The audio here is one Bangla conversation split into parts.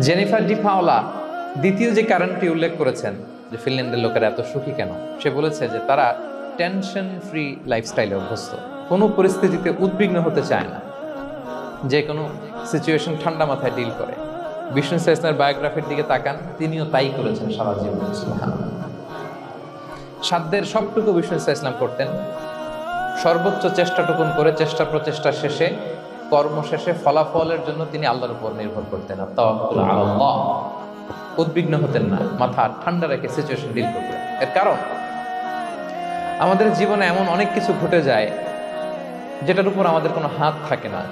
জেনিফার ডি পাওলা দ্বিতীয় যে কারণটি উল্লেখ করেছেন যে ফিনল্যান্ডের লোকেরা এত সুখী কেন? সে বলেছে যে তারা টেনশন ফ্রি লাইফস্টাইলে অভ্যস্ত। কোনো পরিস্থিতিতে উদ্বিগ্ন হতে চায় না। যে কোনো সিচুয়েশন ঠান্ডা মাথায় ডিল করে। বিষ্ণু ইসলামের বায়োগ্রাফির দিকে তাকান, তিনিও তাই করেছেন সারা জীবন। সাধ্যের সবটুকু বিষ্ণু ইসলাম করতেন। সর্বোচ্চ চেষ্টাটুকুন করে চেষ্টা প্রচেষ্টা শেষে কর্ম শেষে ফলাফলের জন্য তিনি আল্লাহর উপর নির্ভর করতেন। আর তাওয়াক্কুল আল্লাহ। উদ্বিগ্ন হতেন না, মাথা ঠান্ডা রেখে সিচুয়েশন ডিল করতেন। এর কারণ? আমাদের জীবনে এমন অনেক কিছু ঘটে যায়, যেটার উপর আমাদের কোনো হাত থাকে না।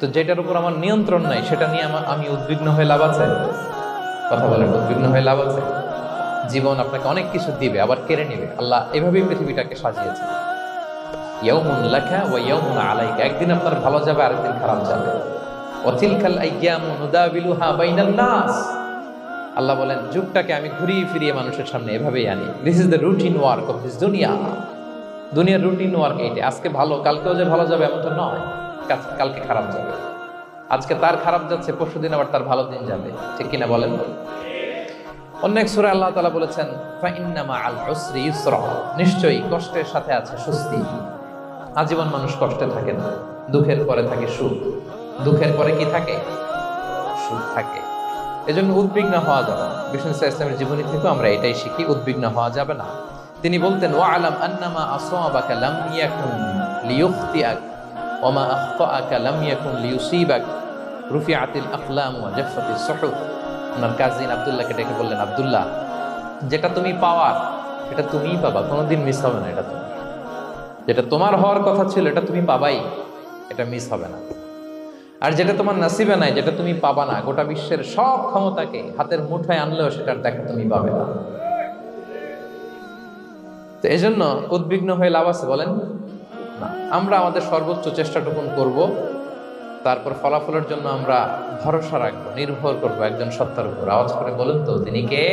তো যেটার উপর আমার নিয়ন্ত্রণ নাই, সেটা নিয়ে আমার আমি উদ্বিগ্ন হয়ে লাভ আছে? কথা বলেন, উদ্বিগ্ন হয়ে লাভ আছে? জীবন আপনাকে অনেক কিছু দিবে, আবার কেড়ে নেবে। আল্লাহ এভাবেই পৃথিবীটাকে সাজিয়েছে আলাইকা। একদিন আপনার ভালো যাবে, আরেকদিন খারাপ যাবে। নুদাবিলুহা নাস। আল্লাহ বলেন, যুগটাকে আমি ঘুরিয়ে ফিরিয়ে মানুষের সামনে এভাবেই আনি। This is the routine work of this দুনিয়া দুনিয়ার রুটিন ওয়ার্ক এইটা আজকে ভালো, কালকেও যে ভালো যাবে এমন তো নয় কালকে খারাপ যাবে। আজকে তার খারাপ যাচ্ছে, পরশুদিন আবার তার ভালো দিন যাবে। ঠিক কিনা বলেন? অন্য এক সুরে আল্লাহ তালা বলেছেন, ফাইন্নামা আল উসরি ইউসরা নিশ্চয়ই কষ্টের সাথে আছে স্বস্তি। আজীবন মানুষ কষ্টে থাকে না, দুঃখের পরে থাকে সুখ। দুঃখের পরে কি থাকে? সুখ থাকে। এজন্য উদ্বিগ্ন হওয়া যাবে না। ইসলামের জীবনী থেকেও আমরা এটাই শিখি, উদ্বিগ্ন হওয়া যাবে না। তিনি বলতেন ওয়া আলাম আন্নামা আসাবাকা লাম ইয়াকুন লিয়ুখতিআক ওয়া মা আখতাআকা লাম ইয়াকুন লিয়ুসিবাক, রুফিআতিল আকলাম ওয়া জাফফাতিস সুহুফ ওনার কাজিন আব্দুল্লাহকে ডেকে বললেন, আব্দুল্লাহ, যেটা তুমি পাওয়ার সেটা তুমিই পাবা। কোনোদিন মিস হবে না এটা তুমি যেটা তোমার হওয়ার কথা ছিল, এটা তুমি পাবাই। এটা মিস হবে না। আর যেটা তোমার নাসিবে নাই, যেটা তুমি পাবা না, গোটা বিশ্বের সব ক্ষমতাকে হাতের মুঠোয় আনলেও সেটার দেখা তুমি পাবে না। তো এই জন্য উদ্বিগ্ন হয়ে লাভ আছে বলেন? আমরা আমাদের সর্বোচ্চ চেষ্টাটুকুন করব। তারপর ফলাফলের জন্য আমরা ভরসা রাখব, নির্ভর করব একজন সত্তার উপর। আওয়াজ করে বলুন তো, তিনি কে?